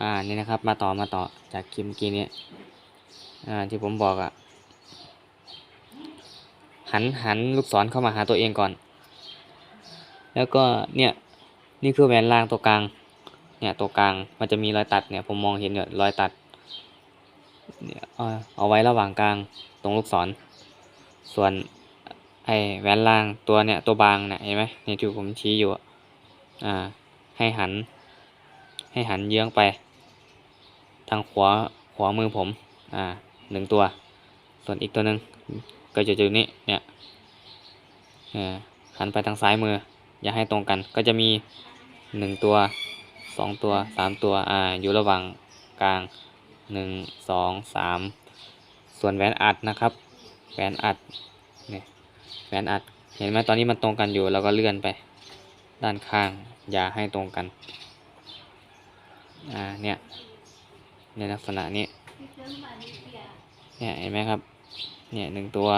อ่านี่นะครับ มาต่อมาต่อจากคลิปเมื่อกี้นี้อ่าที่ผมบอกอะ่ะหันหันลูกศรเข้ามาหาตัวเองก่อน แล้วก็เนี่ยนี่คือแหวนล่างตัวกลางเนี่ยตัวกลางมันจะมีรอยตัดเนี่ยผมมองเห็นเนี่ยรอยตัดเนี่ยเอาเอาไว้ระหว่างกลางตรงลูกศร ส่วนไอแหวนล่างตัวเนี่ยตัวบางเนี่ยเห็นไหมเนี่ยที่ผมชี้อยู่อะอ่าให้หัน ให้หันเยื้องไป ทางขวาขวามือผม อ่าหนึ่งตัว ส่วนอีกตัวหนึ่งก็จะอยู่นี่เนี่ยหันไปทางซ้ายมือ อย่าให้ตรงกัน ก็จะมีหนึ่งตัวสองตัวสามตัว อ่า อยู่ระหว่างกลางหนึ่งสองสามส่วนแหวนอัดนะครับ แหวนอัดเนี่ยแหวนอัด เห็นไหมตอนนี้มันตรงกันอยู่ เราก็เลื่อนไป ด้านข้าง อย่าให้ตรงกัน อ่า เนี่ย ในลักษณะนี้ เนี่ยเห็นไหมครับ เนี่ยหนึ่งตัว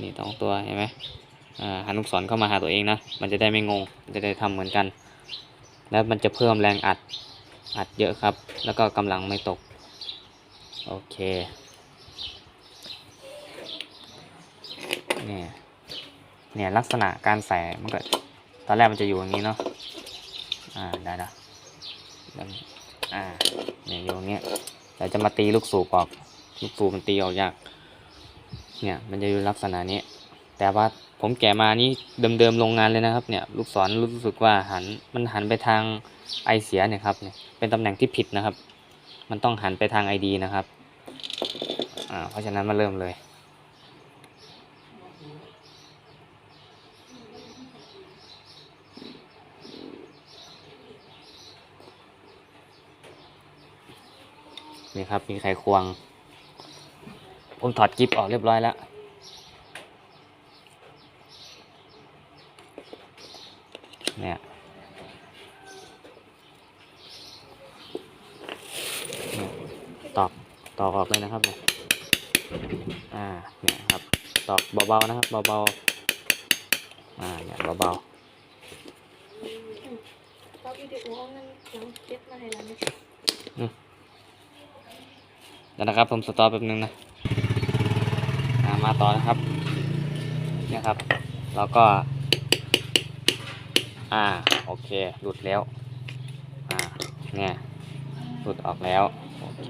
นี่สองตัวเห็นไหมอ่าหันลูกศรเข้ามาหาตัวเองนะ มันจะได้ไม่งง จะได้ทำเหมือนกัน แล้วมันจะเพิ่มแรงอัด อัดเยอะครับ แล้วก็กำลังไม่ตก โอเคเนี่ย เนี่ยลักษณะการใส่มันก็ ตอนแรกมันจะอยู่อย่างนี้เนาะ อ่า ได้ละแล้ว อ่าเนี่ยอยู่อย่างเงี้ยแต่จะมาตีลูกสูบออกลูกสูบมันตีออกยาก เนี่ยมันจะอยู่ลักษณะนี้ แต่ว่าผมแกะมานี่เดิมๆโรงงานเลยนะครับ เนี่ย ลูกศรรู้สึกว่าหันมันหันไปทางไอเสียเนี่ยครับเนี่ยเป็นตำแหน่งที่ผิดนะครับ มันต้องหันไปทางไอดีนะครับอ่าเพราะฉะนั้นมาเริ่มเลย นี่ครับ มีไขควง ผมถอดกิฟออกเรียบร้อยแล้วเนี่ยเนี่ยตอกตอกออกเลยนะครับเนี่ยอ่าเนี่ยครับตอกเบาๆนะครับเบาๆอ่าเนี่ยเบาก็วิดีโอมันยัง เก็บมาให้เราเนี่ยๆเดี๋ยวนะครับ ผมสต็อปแป๊บนึงนะามาต่อนะครับเนี่ยครับเราก็ อ่าโอเค หลุดแล้ว อ่าเนี่ยหลุดออกแล้ว โอเค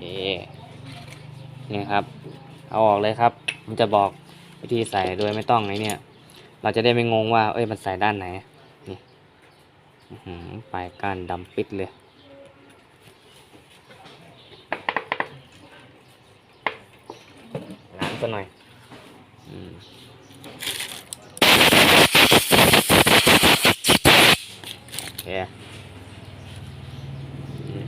นี่ครับ เอาออกเลยครับมันจะบอกวิธีใส่โดยไม่ต้องไอเนี่ย เราจะได้ไม่งงว่า เอ้ยมันใส่ด้านไหนนี่อื้อหือปลายก้านดำปิดเลย ล้างซะหน่อยอืมเคอืม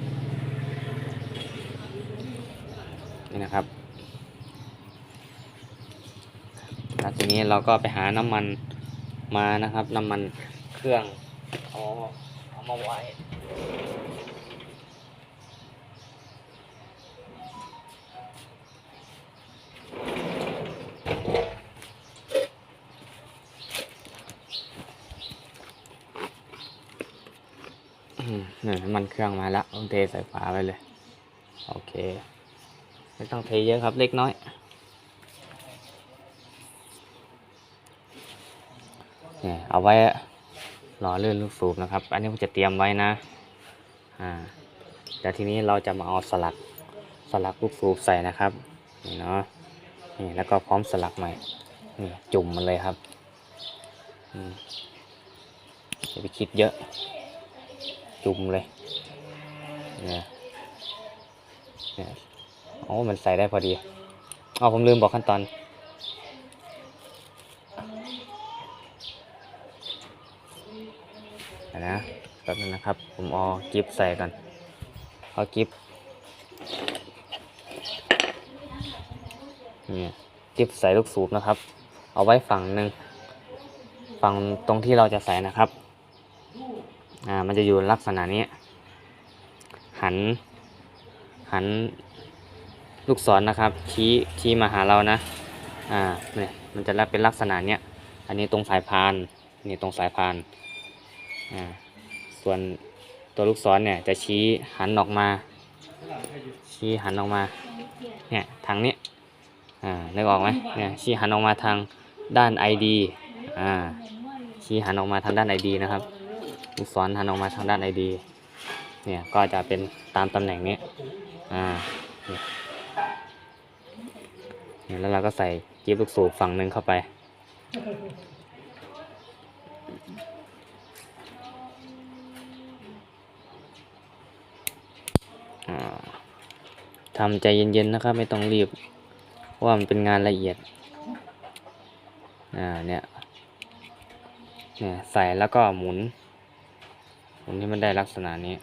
นี่นะครับแล้วทีนี้เราก็ไปหาน้ำมันมานะครับ น้ำมันเครื่องเอาเอามาไว้ อืม เนี่ยน้ำมันเครื่องมาแล้วต้องเทใส่ฝาไปเลย โอเค ไม่ต้องเทเยอะครับเล็กน้อย เนี่ยเอาไว้รอเลื่อนลูกสูบนะครับ อันนี้ผมจะเตรียมไว้นะ อ่าเดี๋ยวทีนี้เราจะมาเอาสลักสลักลูกสูบใส่นะครับ นี่เนาะ นี่แล้วก็พร้อมสลักใหม่ นี่จุ่มมันเลยครับอย่าไปคิดเยอะ จุ่มเลย เนี่ยเนี่ยโอ้มันใส่ได้พอดีอ๋อผมลืมบอกขั้นตอน นะแป๊บนึงนะครับ ผมเอากิฟใส่ก่อนเอากิฟนี่กิฟใส่ลูกสูบนะครับ เอาไว้ฝั่งหนึ่งฝั่งตรงที่เราจะใส่นะครับ อ่า มันจะอยู่ลักษณะนี้ หัน หันลูกศรนะครับชี้ชี้มาหาเรานะอ่าเนี่ยมันจะเป็นลักษณะเนี้ยอันนี้ตรงสายพานนี่ตรงสายพานอ่าส่วนตัวลูกศรเนี่ยจะชี้หันออกมา ชี้หันออกมาเนี่ยทางนี้อ่านึกออกไหมเนี่ยชี้หันออกมาทางด้าน ID อ่าชี้หันออกมาทางด้าน ID นะครับลูกศรหันออกมาทางด้าน ID เนี่ยก็จะเป็นตามตำแหน่งนี้อ่าเนี่ยแล้วเราก็ใส่กิ๊บลูกสูบฝั่งหนึ่งเข้าไปอ่าทำใจเย็นๆนะครับ ไม่ต้องรีบ เพราะว่ามันเป็นงานละเอียด อ่าเนี่ย เนี่ย ใส่แล้วก็หมุนหมุนให้มันได้ลักษณะนี้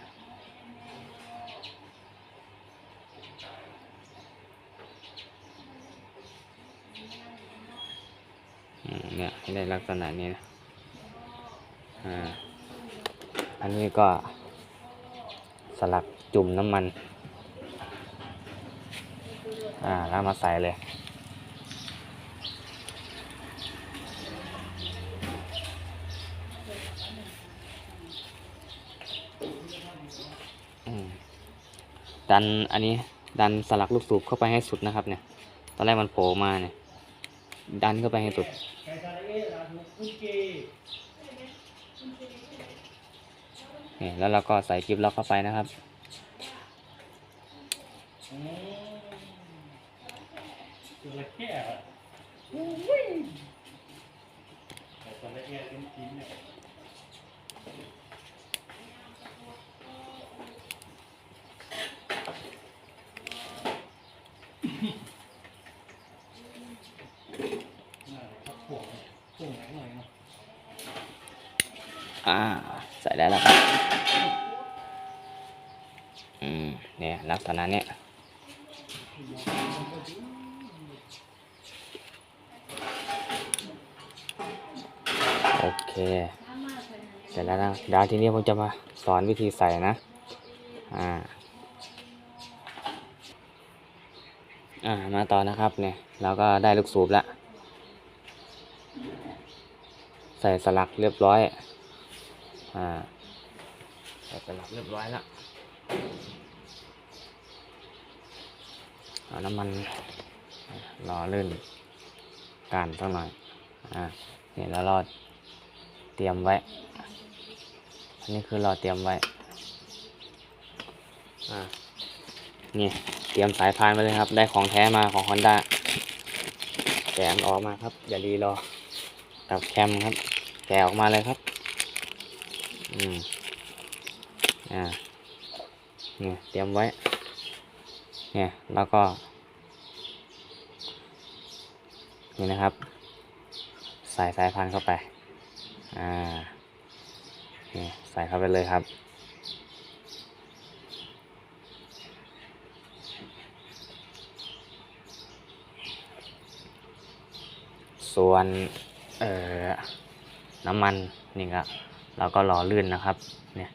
เนี่ยให้ได้ลักษณะนี้นะอ่าอันนี้ก็สลักจุ่มน้ำมัน อ่าแล้วมาใส่เลย ดันอันนี้ดันสลักลูกสูบเข้าไปให้สุดนะครับเนี่ย ตอนแรกมันโผล่มาเนี่ย ดันเข้าไปให้สุด นี่แล้วเราก็ใส่กิฟล็อกเข้าไปนะครับ ตัวละแค่ตัวละแค่เป็นชิ้นเนี่ย แล้วครับอืมเนี่ยลักษณะเนี้ยโอเค เสร็จแล้วนะเดี๋ยวทีนี้ผมจะมาสอนวิธีใส่นะ อ่า อ่า มาต่อนะครับเนี่ย เราก็ได้ลูกสูบแล้วใส่สลักเรียบร้อย อ่าใส่สลักเรียบร้อยแล้วเอาน้ำมันรอลื่นการสักหน่อยอ่าเนี่ยแล้วเราเตรียมไว้ อันนี้คือเราเตรียมไว้ อ่านี่เตรียมสายพานไปเลยครับ ได้ของแท้มาของ Honda แกะออกมาครับ อย่ารีรอกับแคมครับ แกะออกมาเลยครับ อืมอ่าเนี่ยเตรียมไว้ เนี่ยแล้วก็ นี่นะครับ ใส่สายพันธุ์เข้าไป อ่าเนี่ยใส่เข้าไปเลยครับส่วนเอ่อน้ำมันนี่ก็ เราก็รอลื่นนะครับเนี่ย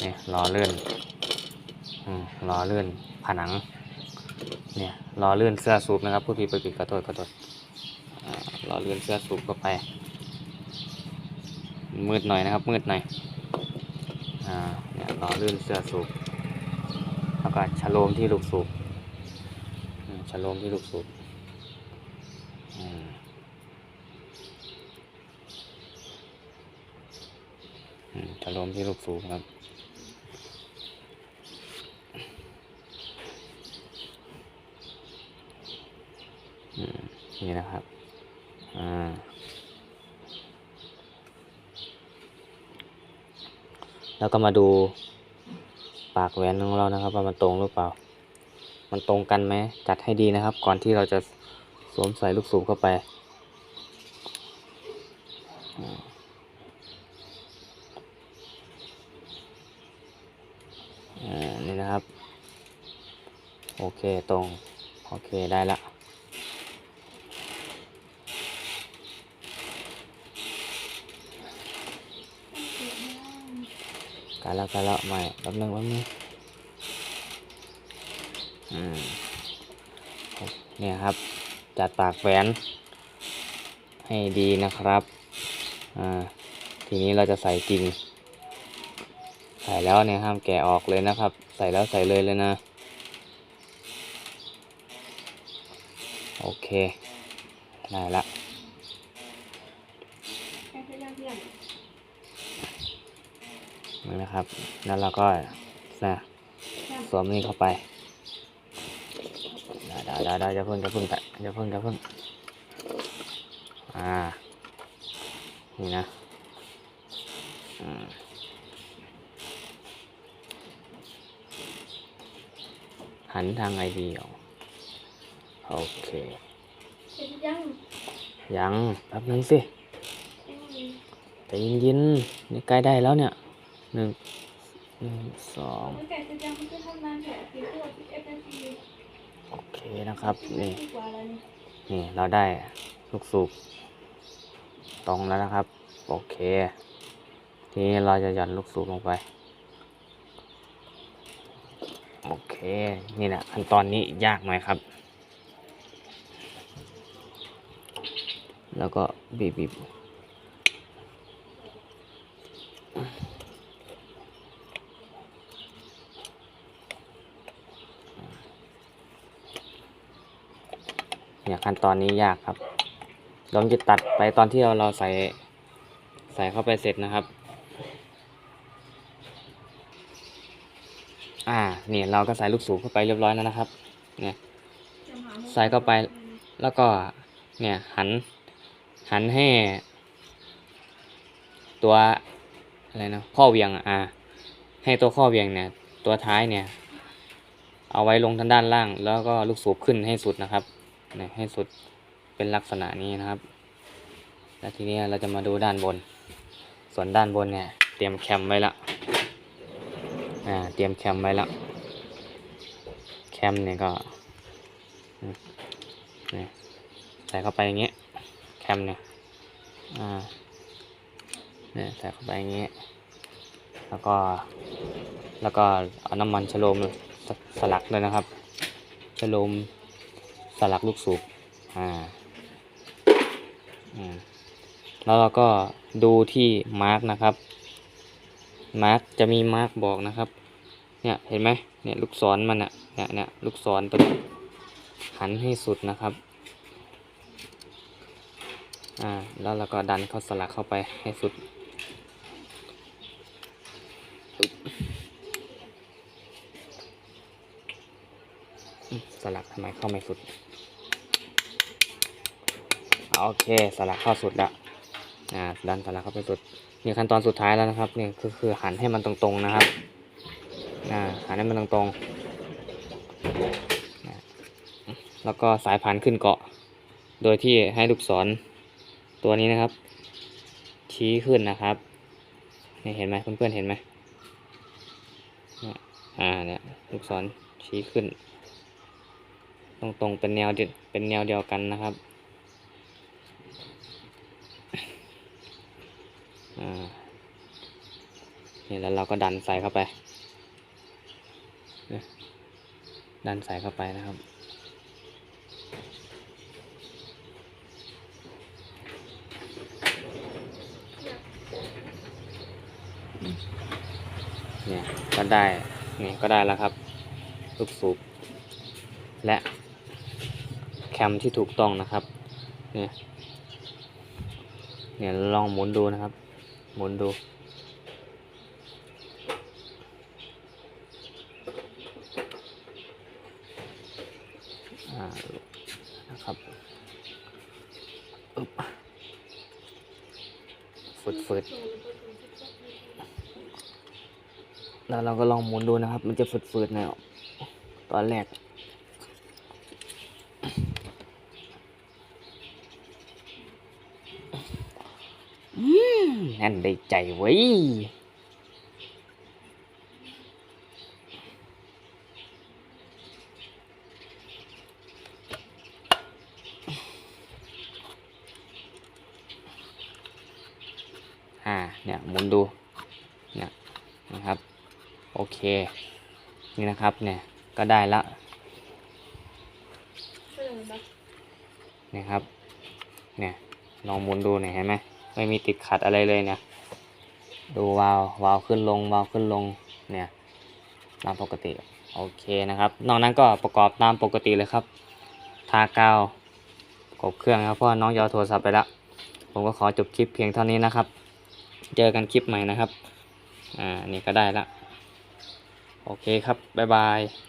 เนี่ยรอลื่นอืมรอลื่นผนังเนี่ยรอลื่นเสื้อสูบนะครับผู้ผิดประผิดขอโทษขอโทษอ่ารอลื่นเสื้อสูบเข้าไป มืดหน่อยนะครับมืดหน่อยอ่าเนี่ยรอลื่นเสื้อสูบแล้วก็ชะโลมที่ลูกสูบอืมชะโลมที่ลูกสูบ อืม อืม จะลมที่ลูกสูงครับอืมนี่นะครับ อ่า แล้วก็มาดูปากแหวนของเรานะครับ ว่ามันตรงหรือเปล่า มันตรงกันไหมจัดให้ดีนะครับ ก่อนที่เราจะสวมใส่ลูกสูบเข้าไป อ่า นี่นะครับ โอ เคตรง โอเคได้ละกันล้วกันล้วใหม่แป๊บนึงแป๊บนึงอืมเนี่ยครับ จัดปากแหวน ให้ดีนะครับ อ่า ทีนี้เราจะใส่จริง ใส่แล้วเนี่ยห้ามแกะออกเลยนะครับ ใส่แล้วใส่เลยเลยนะ โอเค ได้ละนี่นะครับ แล้วเราก็นะสวมนี่เข้าไปได้ได้ได้ได้จะเพิ่งจะเพิ่งแต่จะเพิ่งจะเพิ่งอ่า นี่นะอืมหันทางไอเดียว โอเคเสร็จยังยังแป๊บนึงสิยังมีแต่เย็นๆนี่ใกล้ได้แล้วเนี่ยหนึ่งหนึ่งสองตั้งแต่เสร็จยังมันจะทำงานแถวปีตัวปีเอฟเอฟซีโอเคนะครับนี่ดีกว่าแล้วนี่ นี่เราได้ลูกสูบตรงแล้วนะครับ โอเค ทีนี้เราจะหย่อนลูกสูบลงไป โอเค นี่แหละขั้นตอนนี้ยากหน่อยครับ แล้วก็บีบบีบเนี่ยขั้นตอนนี้ยากครับเราจะตัดไปตอนที่เราเราใส่ใส่เข้าไปเสร็จนะครับ อ่าเนี่ยเราก็ใส่ลูกสูบเข้าไปเรียบร้อยแล้วนะครับ เนี่ยใส่เข้าไปแล้วก็เนี่ยหัน หันให้ ตัวอะไรนะข้อเวียงอะอ่าให้ตัวข้อเวียงเนี่ย ตัวท้ายเนี่ย เอาไว้ลงทางด้านล่าง แล้วก็ลูกสูบขึ้นให้สุดนะครับเนี่ยให้สุดเป็นลักษณะนี้นะครับ แล้วทีนี้เราจะมาดูด้านบน ส่วนด้านบนเนี่ย เตรียมแคมไว้ละอ่าเตรียมแคมไว้ละแคมเนี่ยก็ใส่เข้าไปอย่างเงี้ย มเนี่ยอ่าเนี่ยใส่เข้าไปอย่างเงี้ยแล้วก็ แล้วก็เอาน้ำมันชโลมสสลักเลยนะครับชโลมสลักลูกสูบอ่าอืแล้วเราก็ดูที่มาร์กนะครับ มาร์กจะมีมาร์กบอกนะครับ เนี่ยเห็นไหมเนี่ยลูกศรมันอะเนี่ยเนี่ยลูกศรตัวนี้หันให้สุดนะครับ อ่าแล้วเราก็ดันเข้าสลักเข้าไปให้สุด สลักทำไมเข้าไม่สุด โอเคสลักเข้าสุดละอ่าดันสลักเข้าไปสุดนี่ขั้นตอนสุดท้ายแล้วนะครับนี่คือคือหันให้มันตรงๆนะครับอ่าหันให้มันตรงๆแล้วก็สายพันขึ้นเกาะ โดยที่ให้ลูกศร ตัวนี้นะครับ ชี้ขึ้นนะครับนี่เห็นไหมเพื่อนๆเห็นไหมอ่าเนี่ยลูกศรชี้ขึ้น ตรงๆเป็นแนวเดียวเป็นแนวเดียวกันนะครับอ่านี่แล้วเราก็ดันใส่เข้าไป ดันใส่เข้าไปนะครับ เนี่ยก็ ได้นี่ก็ได้แล้วครับลูกสูบและแคมที่ถูกต้องนะครับเนี่ยเนี่ยลองหมุนดูนะครับ หมุนดู อ่า นะครับอึ๊บฝึดฝึดแล้วเรา ก็ลองหมุนดูนะครับ มันจะฝืดๆหน่อยตอนแรกอืมแน่นได้ใจไว้ยอ่า เนี่ย หมุนดู เนี่ยนะครับ โอเค นี่นะครับเนี่ยก็ได้ละเนี่ครับ เนี่ยลองหมุนดูหน่อยเห็นไหมไม่มีติดขัดอะไรเลยเนี่ย ดูวาล์ววาล์วขึ้นลงวาล์วขึ้นลงเนี่ยตามปกติโอเคนะครับ นอกนั้นก็ประกอบตามปกติเลยครับ ทากาวกบเครื่องครับเพราะว่าน้องจะเอโทรศัพท์ไปแล้วผมก็ขอจบคลิปเพียงเท่านี้นะครับ เจอกันคลิปใหม่นะครับ อ่า นี่ก็ได้ละ โอเคครับ บ๊ายบาย